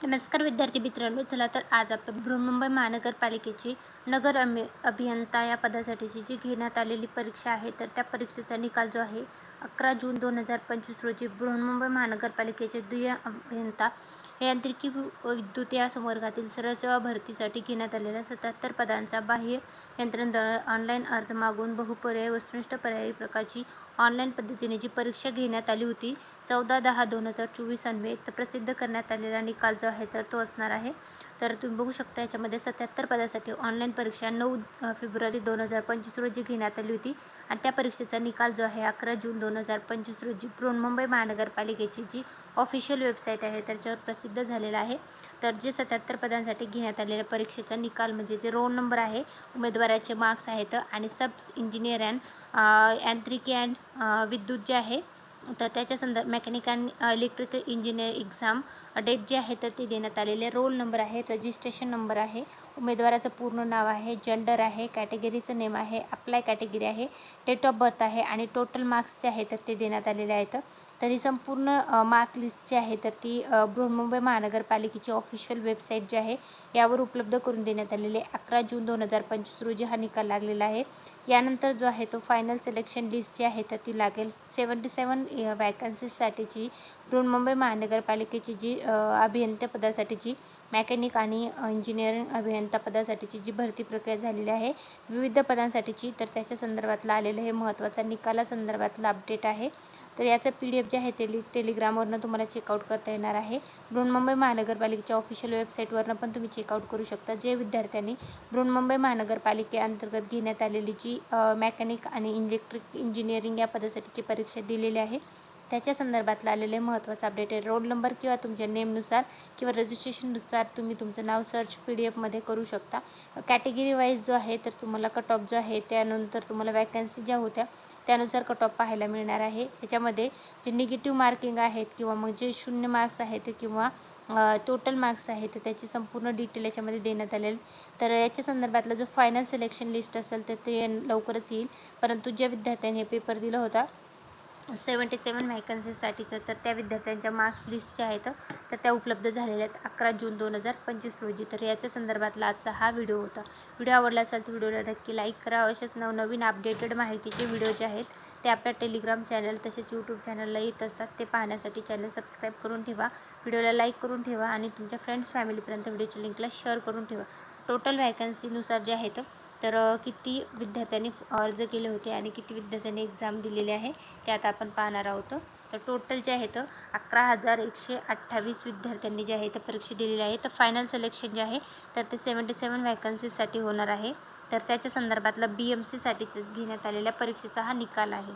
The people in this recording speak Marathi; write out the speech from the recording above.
नमस्कार विद्यार्थी मित्रांनो चला तर आज आपण बृहमुंबई महानगरपालिकेची नगर अमि अभियंता या पदासाठीची जी घेण्यात आलेली परीक्षा आहे तर त्या परीक्षेचा निकाल जो आहे अकरा जून दोन हजार पंचवीस रोजी बृहन्मुंबई महानगरपालिकेचे दुय्यम अभियंता यांत्रिकी विद्युत या संवर्गातील सरळ सेवा भरतीसाठी घेण्यात आलेल्या सत्याहत्तर पदांचा बाह्य यंत्रणेद्वारे ऑनलाईन अर्ज मागून बहुपर्यायी वस्तुनिष्ठ पर्यायी प्रकारची ऑनलाईन पद्धतीने जी परीक्षा घेण्यात आली होती चौदा दहा दोन हजार चोवीस अन्वये तर प्रसिद्ध करण्यात आलेला निकाल जो आहे तर तो असणार आहे. तर तुम्ही बघू शकता याच्यामध्ये सत्याहत्तर पदासाठी ऑनलाईन परीक्षा नऊ फेब्रुवारी दोन हजार पंचवीस रोजी घेण्यात आली होती. आणि त्या परीक्षेचा निकाल जो आहे अकरा जून दोन हजार पंचवीस रोजी बृहन्मुंबई महानगरपालिकेची जी ऑफिशियल वेबसाईट आहे त्याच्यावर प्रसिद्ध झालेला आहे. तर जे सत्याहत्तर पदांसाठी घेण्यात आलेल्या परीक्षेचा निकाल म्हणजे जे रोल नंबर आहे उमेदवाराचे मार्क्स आहेत आणि सब इंजिनियर अँड यांत्रिकी अँड विद्युत जे आहे तर त्याच्या संदर्भ mechanic and electrical engineer exam date जे आहे तर ते देण्यात आलेले रोल नंबर आहे रजिस्ट्रेशन नंबर आहे उमेदवाराचं पूर्ण नाव आहे जेंडर आहे कॅटेगरीचं नेम आहे अप्लाय कॅटेगरी आहे डेट ऑफ बर्थ आहे आणि टोटल मार्क्स जे आहे तर ते देण्यात आलेले आहेत. तर ही संपूर्ण मार्क लिस्ट जी आहे तर ती अ, बृहन्मुंबई महानगरपालिकेची ऑफिशियल वेबसाईट जी आहे यावर उपलब्ध करून देण्यात आलेली आहे. अकरा जून दोन हजार पंचवीस रोजी हा निकाल लागलेला आहे. यानंतर जो आहे तो फायनल सिलेक्शन लिस्ट जी आहे तर ती लागेल. सेवन्टी सेवन वॅकन्सीजसाठीची बृहन्मुंबई महानगरपालिकेची जी अभियंता पदासाठीची मॅकॅनिक आणि इंजिनिअरिंग अभियंता पदासाठीची जी भरती प्रक्रिया झालेली आहे विविध पदांसाठीची तर त्याच्या संदर्भातलं आलेलं हे महत्त्वाचा निकालासंदर्भातलं अपडेट आहे. तर याचं पी डी एफ जे आहे टेली टेलिग्रामवरनं तुम्हाला चेकआउट करता येणार आहे. बृहन्मुंबई महानगरपालिकेच्या ऑफिशियल वेबसाईटवरनं पण तुम्ही चेकआउट करू शकता. जे विद्यार्थ्यांनी बृहन्मुंबई महानगरपालिकेअंतर्गत घेण्यात आलेली जी मॅकॅनिक आणि इलेक्ट्रिक इंजिनिअरिंग या पदासाठीची परीक्षा दिलेली आहे त्याच्या संदर्भातलं आलेले महत्त्वाचं अपडेट आहे. रोड नंबर किंवा तुमच्या नेमनुसार किंवा रजिस्ट्रेशननुसार तुम्ही तुमचं नाव सर्च पी डी एफमध्ये करू शकता. कॅटेगरी वाईज जो आहे तर तुम्हाला कट ऑफ जो आहे त्यानंतर तुम्हाला वॅकन्सी ज्या होत्या त्यानुसार कट ऑफ पाहायला मिळणार आहे. याच्यामध्ये जे निगेटिव्ह मार्किंग आहेत किंवा मग जे शून्य मार्क्स आहेत किंवा टोटल मार्क्स आहेत तर त्याची संपूर्ण डिटेल याच्यामध्ये देण्यात आलेल. तर याच्या संदर्भातला जो फायनल सिलेक्शन लिस्ट असेल तर ते लवकरच येईल. परंतु ज्या विद्यार्थ्यांनी हे पेपर दिला होता सेवन्टी सेवन व्हॅकन्सीसाठीचं तर त्या विद्यार्थ्यांच्या मार्क्स लिस्ट ज्या आहेत तर त्या उपलब्ध झालेल्या आहेत. अकरा जून दोन हजार पंचवीस रोजी. तर याच्या संदर्भातला आजचा हा व्हिडिओ होता. व्हिडिओ आवडला असेल तर व्हिडिओला नक्की लाईक करा. असेच नवनवीन अपडेटेड माहितीचे व्हिडिओ जे आहेत ते आपल्या टेलिग्राम चॅनल तसेच यूट्यूब चॅनलला येत असतात. ते पाहण्यासाठी चॅनल सबस्क्राईब करून ठेवा. व्हिडिओला लाईक करून ठेवा आणि तुमच्या फ्रेंड्स फॅमिलीपर्यंत व्हिडिओच्या लिंकला शेअर करून ठेवा. टोटल व्हॅकन्सीनुसार जे आहेत तर किती विद्यार्थ्यांनी अर्ज केले होते आणि किती विद्यार्थ्यांनी एक्झाम दिलेली आहे ते आता आपण पाहणार आहोत. तर टोटल जे आहेत अकरा हजार एकशे अठ्ठावीस विद्यार्थ्यांनी जे आहे ते परीक्षा दिलेली आहे. तर फायनल सिलेक्शन जे आहे तर ते सेवन्टी सेवन व्हॅकन्सीजसाठी होणार आहे. तर त्याच्या संदर्भातला बी एम सीसाठीच घेण्यात आलेल्या परीक्षेचा हा निकाल आहे.